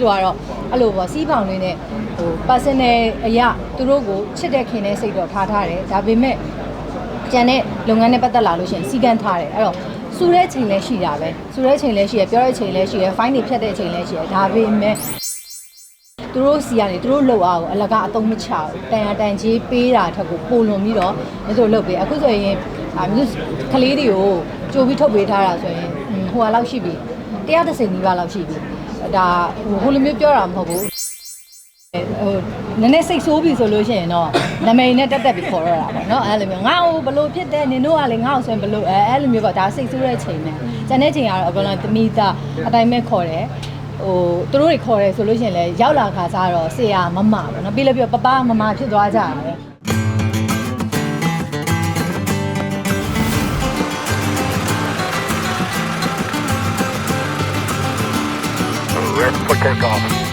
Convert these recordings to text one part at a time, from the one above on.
မျိုးဆိုကတော့အဲ့လိုပေါ့စီးဖောင်လေးနဲ့ဟို personal အရာသူတို့ကိုချစ်တဲ့ခင်တဲ့စိတ်တော့ထားထားတယ်ဒါပေမဲ့ကျန်တဲ့လုပ်ငန်းနဲ့ပတ်သက်လာလို့ရှိရင်စီကန်းထားတယ်အဲ့တော့စူတဲ့ချိန်လည်းရှိတာပဲစူတဲ့ချိန်လည်းရှိရပြောတဲ့ချိန်လည်းရှိရ fine တွေဖြတ်တဲ့ချိန်လည်းရှိရဒါပေမဲ့သူတို့စီကနေသူတို့လောက်အောင်အလကားအသုံးမချဘူးတန်ရတန်ကြီးပေးတာထက်ကိုပိုလွန်ပြီးတော့မျိုးဆိုလုပ်ပေးအခုဆိုရင်အာမျိုးကလေးတွေကိုကြိုပြီးထုတ်ပေးထားတာဆိုရင်ဟိုဟာလောက်ရှိပြီ130နီးပါးလောက်ရှိပြီ ဒါဟိုလိုမျိုးပြောတာမဟုတ်ဘူးဟိုနည်းနည်းစိတ်ဆိုးပြီဆိုလို့ရှိရင်တော့နမိတ်နဲ့တက်တက်ပြီးခေါ်ရတာပေါ့နော်အဲ့လိုမျိုးငါ့ကိုဘလို့ဖြစ်တဲ့နင်တို့ကလေငါ့ကိုဆိုရင်ဘလို့အဲအဲ့လိုမျိုးပေါ့ဒါစိတ်ဆိုးတဲ့ချိန်နဲ့ကျန်တဲ့ချိန်ကတော့အကောင်လုံးတမိသားအတိုင်းပဲခေါ်တယ်ဟိုသူတို့တွေခေါ်တယ်ဆိုလို့ရှိရင်လည်းရောက်လာခါစားတော့ဆေးရမမပေါ့နော်ပြီးလည်းပြီးတော့ပပမမဖြစ်သွားကြတယ် takeoff.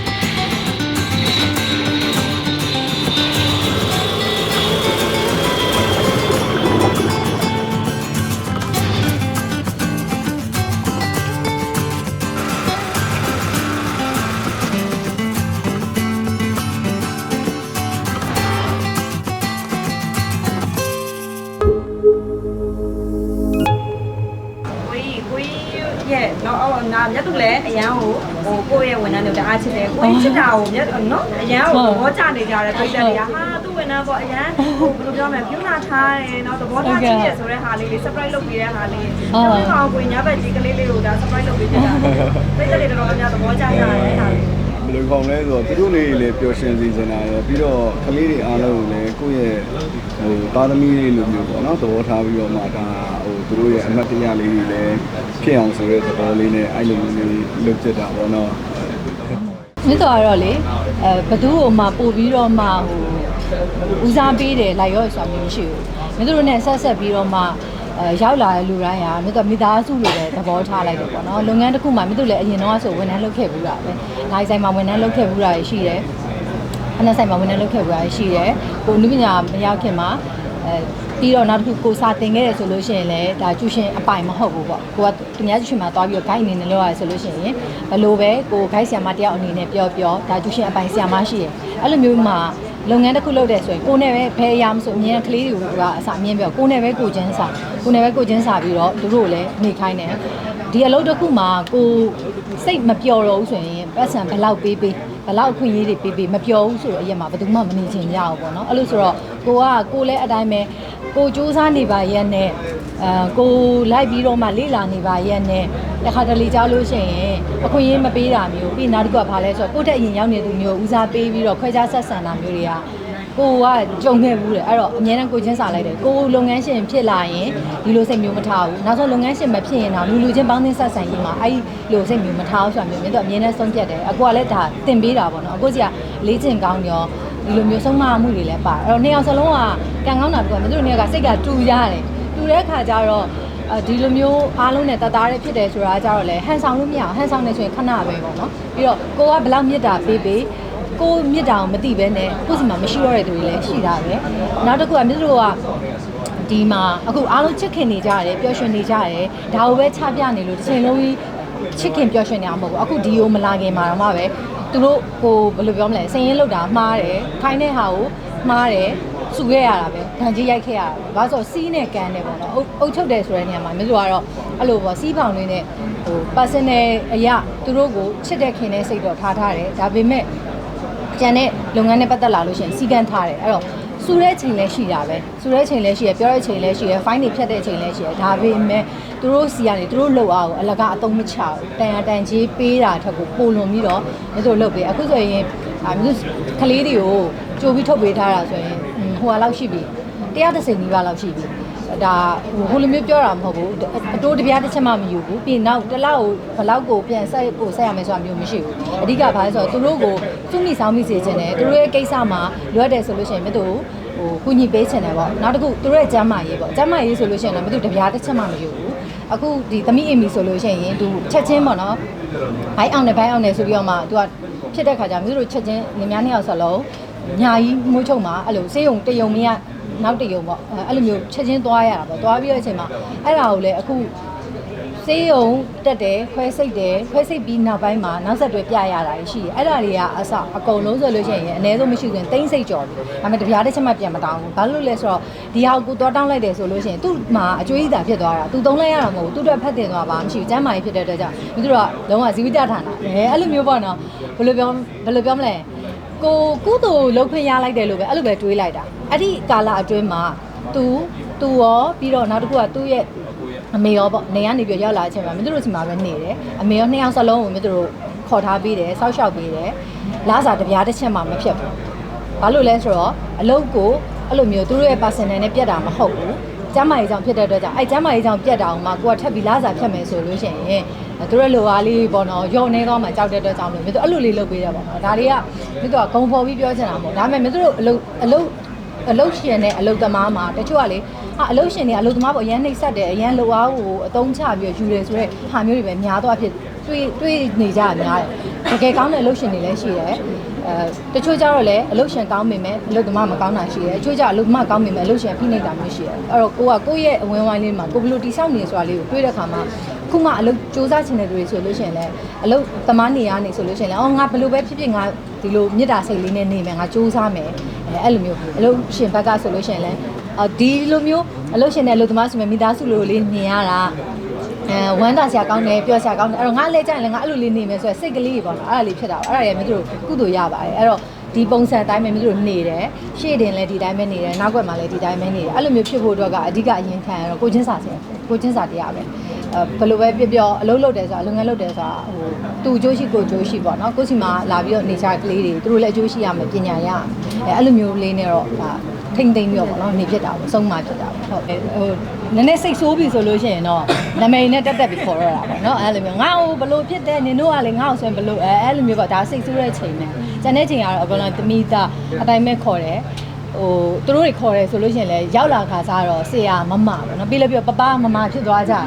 ကြီးရဲ့တော့အော်နာမြတ်သူလည်းအရန်ကိုဟိုကိုယ့်ရဲ့ဝန်ထမ်းတွေတအားချစ်တယ်ကိုကြီးချစ်တာကိုမြတ်နော်အရန်ကိုသဘောကျနေကြတယ်ပြိတ္တတွေကဟာသူ့ဝန်ထမ်းပေါ့အရန်ဟိုဘယ်လိုပြောမလဲပြုနာထားတယ်နော်သဘောထားကြည့်ရဆိုတဲ့ဟာလေးလေး surprise လုပ်ပေးတဲ့ဟာလေးတော့ကောင်ကိုညဘက်ကြီးကလေးလေးကိုဒါ surprise လုပ်ပေးပြတာပြိတ္တတွေတော်တော်များသဘောကျကြတယ်ဟာလေးဘယ်လိုခေါင်းလဲဆိုတော့သူတို့လေးတွေလည်းပျော်ရွှင်စေချင်တာရယ်ပြီးတော့ကလေးတွေအားလုံးကိုလည်းကိုယ့်ရဲ့ဟိုသားသမီးလေးလိုမျိုးပေါ့နော်သဘောထားပြီးတော့မှဒါဟို သူတို့ရဲ့အမတ်တရားလေးတွေလည်းဖြစ်အောင်ဆိုတဲ့သဘောလေးနဲ့အဲ့လိုမျိုးလေးလုပ်ဖြစ်တာပေါ့နော်မြစ်တော်ကတော့လေအဲဘသူ့ကိုမှပို့ပြီးတော့မှဟိုဦးစားပေးတယ်လိုက်ရောဆိုတာမျိုးမရှိဘူးမြစ်တို့နဲ့ဆက်ဆက်ပြီးတော့မှအဲရောက်လာတဲ့လူတိုင်းဟာမြစ်တော်မိသားစုလိုပဲသဘောထားလိုက်တယ်ပေါ့နော်လုပ်ငန်းတစ်ခုမှမြစ်တို့လည်းအရင်တော့ဆိုဝန်ထမ်းလုပ်ခဲ့ဘူးတာပဲနိုင်ဆိုင်မှာဝန်ထမ်းလုပ်ခဲ့ဘူးတာရှိတယ်အနက်ဆိုင်မှာဝန်ထမ်းလုပ်ခဲ့ဘူးတာရှိတယ်ကိုနုပညာမရောက်ခင်မှာ အဲပြီးတော့နောက်တစ်ခုကိုစာတင်ခဲ့တယ်ဆိုလို့ရှိရင်လည်းဒါကျူရှင်အပိုင်မဟုတ်ဘူးပေါ့ကိုကသူများကျူရှင်မှာသွားပြီးတော့ guide အနေနဲ့လုပ်ရတယ်ဆိုလို့ရှိရင်ဘယ်လိုပဲကို guide ဆရာမတယောက်အနေနဲ့ပြောပြောဒါကျူရှင်အပိုင်ဆရာမရှိရယ်အဲ့လိုမျိုးမှာလုပ်ငန်းတစ်ခုလုပ်တဲ့ဆိုရင်ကိုနဲ့ပဲဘယ်အရာမဆိုအမြင်ကလေးတွေကအစာအမြင်ပြောကိုနဲ့ပဲကိုချင်းစာကိုနဲ့ပဲကိုချင်းစာပြီးတော့သူတို့ကိုလည်းနေခိုင်းတယ်ဒီအလုပ်တစ်ခုမှာကိုစိတ်မပျော်တော့ဘူးဆိုရင်ပတ်စံဘယ်လောက်ပေးပေး ဘယ်လောက်အခွင့်အရေးတွေပေးပေးမပျော်ဘူးဆိုတော့အရင်မှာဘယ်သူမှမနေချင်ကြဘူးပေါ့နော်အဲ့လိုဆိုတော့ကိုကကိုလည်းအတိုင်းပဲကိုစူးစမ်းနေပါရဲ့နဲ့အဲကိုလိုက်ပြီးတော့မှလေ့လာနေပါရဲ့နဲ့တခါတလေကြားလို့ရှိရင်အခွင့်အရေးမပေးတာမျိုးပြီးနောက်တစ်ခုကဘာလဲဆိုတော့ကိုယ့်တက်အရင်ရောက်နေသူမျိုးဦးစားပေးပြီးတော့ခွဲခြားဆက်ဆံတာမျိုးတွေက ကိုကကြုံခဲ့ဘူးတယ်အဲ့တော့အများနဲ့ကိုချင်းစာလိုက်တယ်ကိုလုပ်ငန်းရှင်ဖြစ်လာရင်ဒီလိုစိတ်မျိုးမထားဘူးနောက်ဆုံးလုပ်ငန်းရှင်မဖြစ်ရင်တော့လူလူချင်းပေါင်းသင်းဆက်ဆံရေးမှာအဲ့ဒီလိုစိတ်မျိုးမထားဘူးဆိုတာမျိုးမြင်တော့အများနဲ့ဆုံးဖြတ်တယ်အကူကလည်းဒါတင်ပေးတာပေါ့နော်အခုစီကလေးကျင်ကောင်းရောဒီလိုမျိုးဆုံးမမှုတွေလည်းပါတယ်အဲ့တော့နှစ်ယောက်စလုံးကကံကောင်းတာပြောတယ်သူတို့နှစ်ယောက်ကစိတ်ကတူရတယ်တူတဲ့ခါကျတော့အဲဒီလိုမျိုးအားလုံးနဲ့တသားရဲဖြစ်တယ်ဆိုတာကြတော့လေဟန်ဆောင်လို့မရအောင်ဟန်ဆောင်နေဆိုရင်ခဏပဲပေါ့နော်ပြီးတော့ကိုကဘလောက်မြစ်တာပေးပေး ကိုမြစ်တာကိုမသိပဲနဲ့ကိုစီမှာမရှိတော့တဲ့သူတွေလည်းရှိတာပဲနောက်တစ်ခုကမြစ်တို့ကဒီမှာအခုအားလုံးချစ်ခင်နေကြရတယ်ပျော်ရွှင်နေကြရတယ်ဒါကိုပဲချပြနေလို့တစ်ချိန်လုံးကြီးချစ်ခင်ပျော်ရွှင်နေအောင်မဟုတ်ဘူးအခုဒီကိုမလာခင်မှာတော့မှပဲသူတို့ကိုဘယ်လိုပြောမလဲစင်ရင်လောက်တာမှားတယ်ခိုင်းတဲ့ဟာကိုမှားတယ်စုခဲ့ရတာပဲဒဏ်ကြီးရိုက်ခဲ့ရတာပဲဘာလို့ဆိုစီးနဲ့ကန်တယ်ပေါ့နော်အုပ်အုပ်ချုပ်တယ်ဆိုတဲ့နေရာမှာမြစ်တို့ကတော့အဲ့လိုပေါ့စီးဖောင်လေးနဲ့ဟို personal အရာသူတို့ကိုချစ်တဲ့ခင်တဲ့စိတ်တော့ထားထားတယ်ဒါပေမဲ့ ကျန်တဲ့လုပ်ငန်းနဲ့ပတ်သက်လာလို့ရှိရင်စီကန်းထားတယ်အဲ့တော့စူတဲ့ချိန်လည်းရှိတာပဲစူတဲ့ချိန်လည်းရှိရပြောတဲ့ချိန်လည်းရှိရ fine တွေဖြတ်တဲ့ချိန်လည်းရှိရဒါပေမဲ့သူတို့စီကနေသူတို့လောက်အောင်အလကားအသုံးမချဘူးတန်ရတန်ကြီးပေးတာထက်ကိုပိုလွန်ပြီးတော့မြစ်တို့လုပ်ပေးအခုဆိုရင်အာမြစ်ကလေးတွေကိုကြိုပြီးထုတ်ပေးထားတာဆိုရင်ဟိုဟာလောက်ရှိပြီ130နီးပါးလောက်ရှိပြီ ဒါဟိုဟိုလိုမျိုးပြောတာမဟုတ်ဘူးအတိုးတပြားတစ်ချက်မှမယူဘူးပြီးနောက်တစ်လောက်ဘလောက်ကိုပြန်ဆက်ကိုဆက်ရမယ်ဆိုတာမျိုးမရှိဘူးအဓိကဘာလဲဆိုတော့သူတို့ကိုစုမိဆောင်မိစေခြင်းတယ်သူတို့ရဲ့ကိစ္စမှာလွတ်တယ်ဆိုလို့ရှိရင်မြစ်တို့ဟိုကုညီပေးခြင်းတယ်ပေါ့နောက်တစ်ခုသူတို့ရဲ့ကျမ်းမာရေးပေါ့ကျမ်းမာရေးဆိုလို့ရှိရင်လည်းမြစ်တို့တပြားတစ်ချက်မှမယူဘူးအခုဒီသမီးအမီဆိုလို့ရှိရင်သူချက်ချင်းပေါ့နော်ဘိုင်းအောင်နဲ့ဘိုင်းအောင်နဲ့ဆိုပြီးတော့မှသူကဖြစ်တဲ့ခါကျမြစ်တို့ချက်ချင်းလင်မယားနှစ်ယောက်ဆက်လုံးညာကြီးမိုးချုံမှာအဲ့လိုစေးုံတယုံမင်းက နောက်တယုံပေါ့အဲ့လိုမျိုးချက်ချင်းသွားရတာပေါ့သွားပြီးတဲ့အချိန်မှာအဲ့ဒါကိုလည်းအခုစစေးရုံတက်တယ်ခွဲစိတ်တယ်ခွဲစိတ်ပြီးနောက်ပိုင်းမှာနောက်ဆက်တွဲပြရတာရှိတယ်အဲ့ဒါတွေကအစအကုန်လုံးဆိုလို့ရှိရင်အနည်းဆုံးမရှိဘူးဆိုရင်တိမ့်စိတ်ကြော်ပြီဒါပေမဲ့တပြားတစ်ချက်မှပြန်မတောင်းဘူးဘာလို့လဲဆိုတော့ဒီဟာကိုတော့တောင်းလိုက်တယ်ဆိုလို့ရှိရင်သူ့မှာအကျွေးအသာဖြစ်သွားတာသူသုံးလိုက်ရတာမဟုတ်ဘူးသူ့အတွက်ဖတ်တင်သွားပါမရှိဘူးကျမ်းမာရေးဖြစ်တဲ့အတွက်ကြောင့်သူတို့ကလုံးဝဇီဝတဌာနအဲအဲ့လိုမျိုးပေါ့နော်ဘယ်လိုပြောဘယ်လိုပြောမလဲကိုကုသိုလ်လုပ်ခွင့်ရလိုက်တယ်လို့ပဲအဲ့လိုပဲတွေးလိုက်တာ အဲ့ဒီကာလအတွင်းမှာသူသူရောပြီးတော့နောက်တစ်ခုကသူ့ရဲ့အမေရောပေါ့နေကနေပြရောက်လာတဲ့အချိန်မှာမင်းတို့စီမှာပဲနေတယ်အမေရောနှစ်ယောက်စလုံးကိုမင်းတို့ခေါ်ထားပေးတယ်စောက်ရှောက်ပေးတယ်လာစားတပြားတစ်ချက်မှမဖြစ်ဘူးဘာလို့လဲဆိုတော့အလုပ်ကိုအဲ့လိုမျိုးသူတို့ရဲ့ personal နဲ့ပြတ်တာမဟုတ်ဘူးကျမ်းမာရေးကြောင့်ဖြစ်တဲ့အတွက်ကြောင့်အဲ့ကျမ်းမာရေးကြောင့်ပြတ်တာအောင်မှကိုကထပ်ပြီးလာစားဖြတ်မယ်ဆိုလို့ရှိရင်သူတို့လိုအားလေးပေါ့နော်ရော့နေကောင်းမှကြောက်တဲ့အတွက်ကြောင့်လို့မင်းတို့အဲ့လိုလေးလုပ်ပေးရပါတော့ဒါတွေကမင်းတို့ကဂုံဖော်ပြီးပြောချင်တာမဟုတ်ဒါပေမဲ့မင်းတို့အလုပ်အလုပ် အလုတ်ရှင်နဲ့အလုတ်သမားမှာတချို့ကလေဟာအလုတ်ရှင်တွေအလုတ်သမားပေါ့အရန်နှိပ်ဆက်တယ်အရန်လိုအားကိုအတုံးချပြီးယူတယ်ဆိုတော့ဟာမျိုးတွေပဲများတော့အဖြစ်တွေးတွေးနေကြတာများတယ်တကယ်ကောင်းတဲ့အလုတ်ရှင်တွေလည်းရှိတယ်အဲတချို့ကြတော့လည်းအလုတ်ရှင်ကောင်းမိမယ်အလုတ်သမားမကောင်းတာရှိတယ်တချို့ကြအလုတ်သမားကောင်းမိမယ်အလုတ်ရှင်ဖိနှိပ်တာမျိုးရှိတယ်အဲ့တော့ကိုကကိုယ့်ရဲ့အဝင်ဝိုင်းလေးမှာကိုဘယ်လိုတိဆောက်နေဆိုတာလေးကိုတွေးတဲ့အခါမှာ ခုမှအလုတ်စူးစမ်းချင်တဲ့တွေဆိုလို့ရှိရင်လည်းအလုတ်သမားနေရနေဆိုလို့ရှိရင်လည်းအော်ငါဘယ်လိုပဲဖြစ်ဖြစ်ငါဒီလိုမေတ္တာစိတ်လေးနဲ့နေမယ်ငါစူးစမ်းမယ်အဲအဲ့လိုမျိုးအလုတ်ရှင်ဘက်ကဆိုလို့ရှိရင်လည်းအော်ဒီလိုမျိုးအလုတ်ရှင်နဲ့အလုတ်သမားဆိုမှမိသားစုလိုလေးမြင်ရတာအဲဝမ်းသာစရာကောင်းတယ်ပျော်စရာကောင်းတယ်အဲ့တော့ငါလည်းကြရင်လည်းငါအဲ့လိုလေးနေမယ်ဆိုရယ်စိတ်ကလေးတွေပေါ့နော်အဲ့ဒါလေးဖြစ်တာပါအဲ့ဒါတွေမျိုးတို့ကုသိုလ်ရပါတယ်အဲ့တော့ ဒီပုံစံအတိုင်းပဲမျိုးတို့နေတယ်ရှေ့တင်လည်းဒီတိုင်းပဲနေတယ်နောက်ွက်မှာလည်းဒီတိုင်းပဲနေတယ်အဲ့လိုမျိုးဖြစ်ဖို့အတွက်ကအဓိကအရင်ခံရတော့ကိုချင်းစာစင်ကိုချင်းစာတရားပဲအဲဘယ်လိုပဲပြပြောအလုပ်လုပ်တယ်ဆိုတာလုပ်ငန်းလုပ်တယ်ဆိုတာဟိုသူအကျိုးရှိကိုအကျိုးရှိပေါ့နော်ကိုစီမှာလာပြီးတော့နေချကလေးတွေသူတို့လည်းအကျိုးရှိရမယ်ပညာရအဲအဲ့လိုမျိုးလေးနဲ့တော့ဒါ ထိမ့်သိမ့်ပြီးတော့ပေါ့နော်နေဖြစ်တာပေါ့ဆုံးမဖြစ်တာပေါ့ဟုတ်အဲဟိုနည်းနည်းစိတ်ဆိုးပြီဆိုလို့ရှိရင်တော့နာမည်နဲ့တက်တက်ပြီးခေါ်ရတာပေါ့နော်အဲ့လိုမျိုးငါ့ကိုဘလို့ဖြစ်တဲ့နင်တို့ကလည်းငါ့ကိုဆိုရင်ဘလို့အဲအဲ့လိုမျိုးပေါ့ဒါစိတ်ဆိုးတဲ့ချိန်နဲ့ကျန်တဲ့ချိန်ကတော့အကောင်လုံးသမီးသားအတိုင်းပဲခေါ်တယ် ဟိုသူတို့တွေခေါ်တယ်ဆိုလို့ရှိရင်လည်းရောက်လာခါစားတော့ဆရာမမပေါ့နော်ပြီးလည်းပြီးတော့ပပမမဖြစ်သွားကြတယ်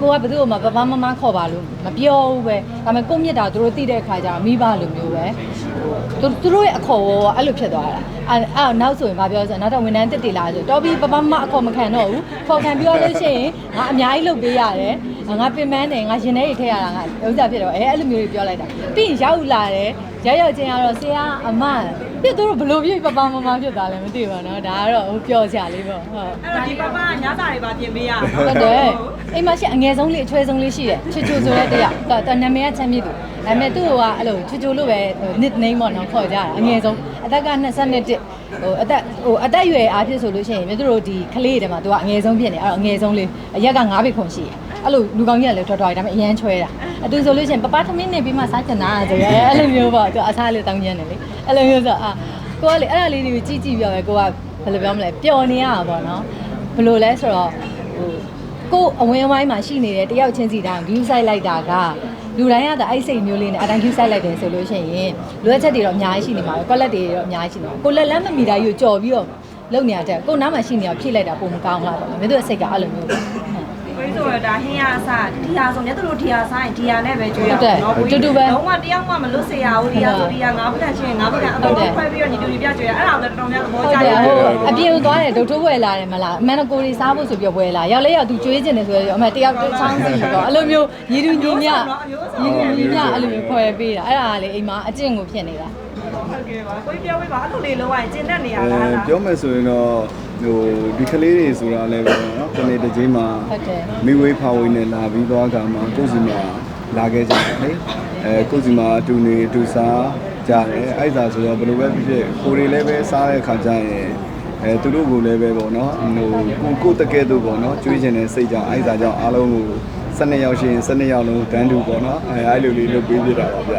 ကိုကဘယ်သူ့ကိုမှပပမမခေါ်ပါလို့မပြောဘူးပဲဒါပေမဲ့ကိုမြင့်တာသူတို့သိတဲ့ခါကျတော့မိဘလိုမျိုးပဲသူသူတို့ရဲ့အခေါ်ရောအဲ့လိုဖြစ်သွားတာအဲ့အဲ့နောက်ဆိုရင်ဘာပြောဆိုနောက်တော့ဝန်ထမ်းတက်တည်လာဆိုတော်ပြီပပမအခေါ်မခံတော့ဘူးခေါ်ခံပြီးတော့လို့ရှိရင်ငါအများကြီးလုပ်ပေးရတယ်ငါပင်မန်းတယ်ငါရင်ထဲတွေထည့်ရတာငါဥစ္စာဖြစ်တော့အဲအဲ့လိုမျိုးတွေပြောလိုက်တာပြီးရင်ရောက်လာတယ် ရောက်ရောက်ချင်းကတော့ဆရာအမပြစ်သူတို့ဘလို့ပြစ်ပပမမဖြစ်သွားလဲမသိပါတော့ဒါကတော့ဟိုပြောချလေးပေါ့ဟုတ်အဲ့တော့ဒီပပကညစာတွေပါပြင်ပေးရအောင်ဟုတ်တယ်အိမ်မှာရှိအငယ်ဆုံးလေးအချွဲဆုံးလေးရှိတယ်ချွချွဆိုတဲ့တယောက်တော်တော်နာမည်ကချမ်းမြေသူဒါပေမဲ့သူ့ကအဲ့လိုချွချွလို့ပဲ nickname ပေါ့နော်ခေါ်ကြတာအငယ်ဆုံးအသက်က21ဟိုအသက်ဟိုအသက်အရွယ်အားဖြင့်ဆိုလို့ရှိရင်မြတ်တို့ဒီကလေးတွေမှာသူကအငယ်ဆုံးဖြစ်နေအဲ့တော့အငယ်ဆုံးလေးအရက်က9ဘိခွန်ရှိတယ် အဲ့လိုလူကောင်းကြီးကလည်းတော်တော်ဒါပေမဲ့အရန်ချွဲတာအတူဆိုလို့ရှိရင်ပပသမင်းနေပြီးမှစားချင်တာဆိုရဲအဲ့လိုမျိုးပေါ့သူအစားလေးတောင်းကျင်တယ်လေအဲ့လိုမျိုးဆိုအာကိုကလေအဲ့ဒါလေးတွေကိုကြည့်ကြည့်ပြောပဲကိုကဘယ်လိုပြောမလဲပျော်နေရတာပေါ့နော်ဘယ်လိုလဲဆိုတော့ဟိုကိုယ်အဝင်ဝိုင်းမှာရှိနေတဲ့တယောက်ချင်းစီတိုင်း view site လိုက်တာကလူတိုင်းကတအဲ့စိတ်မျိုးလေးနဲ့အတိုင်း view site လိုက်တယ်ဆိုလို့ရှိရင်လိုအပ်ချက်တွေတော့အများကြီးရှိနေမှာပဲ quality တွေတော့အများကြီးရှိနေမှာကိုလက်လန်းမမီတာကြီးကိုကြော်ပြီးတော့လုံနေရတဲ့ကိုနားမှာရှိနေတာဖြည့်လိုက်တာပုံမကောင်းလားပေါ့နော်မင်းတို့အစိတ်ကအဲ့လိုမျိုးပဲဟု တ်ကိုကြီးဆိုတော့ဒါဟင်းရအစဒီဟာဆိုမြတ်တို့ဒီဟာစားရင်ဒီဟာနဲ့ပဲကြွေးရအောင်နော်ဟုတ်တယ်တူတူပဲလုံးဝတယောက်မှမလွတ်စေရဘူးဒီဟာဆိုဒီဟာငါးပကံချင်းငါးပကံအကုန်လုံးခွဲပြီးတော့ညီတူညီပြကြွေးရအဲ့ဒါတော့တော်တော်များသဘောဟုတ်ကျတရယ်တယ်ဟိုအပြင်ကိုသွားတယ်ဒုတ်ထိုးဝယ်လာတယ်မလားအမှန်တော့ကိုရီစားဖို့ဆိုပြီးဝယ်လာရောက်လဲရောက်သူကျွေးကျင်တယ်ဆိုတော့အမှတယောက်ချောင်းစီတော့အဲ့လိုမျိုးညီတူညီမျှညီတူညီမျှအဲ့လိုမျိုးခွဲပေးတာအဲ့ဒါကလေအိမ်မှာအကျင့်ကိုဖြစ်နေတာဟုတ်ကဲ့ပါကိုကြီးပြောပြပါအဲ့လိုလေးလုံးဝကျင်းတတ်နေရအဲလားလားပြောမယ်ဆိုရင်တော့ ဟိုဒီကလေးတွေဆိုတာလည်းပဲเนาะတနေ့တစ်ချိန်မှာ ဟုတ်တယ် မိဝေးဖာဝေးနဲ့လာပြီးသွားကမှာကိုယ့်စီမှာလာခဲ့ကြတယ်လေအဲကိုယ့်စီမှာအတူနေအတူစားကြတယ်အဲ့ဒါဆိုတော့ဘယ်လိုပဲဖြစ်ဖြစ်ကိုယ်တွေလည်းပဲစားတဲ့ခါကျရင်အဲသူတို့ကိုလည်းပဲပေါ့နော်ဟိုကိုကိုတကယ်သူပေါ့နော်ကျွေးကျင်တဲ့စိတ်ကြောင့်အဲ့ဒါကြောင့်အားလုံးကို12ယောက်ရှိရင်12ယောက်လုံးတန်းတူပေါ့နော်အဲအဲ့လိုလေးလုပ်ပေးပြတာပါဗျ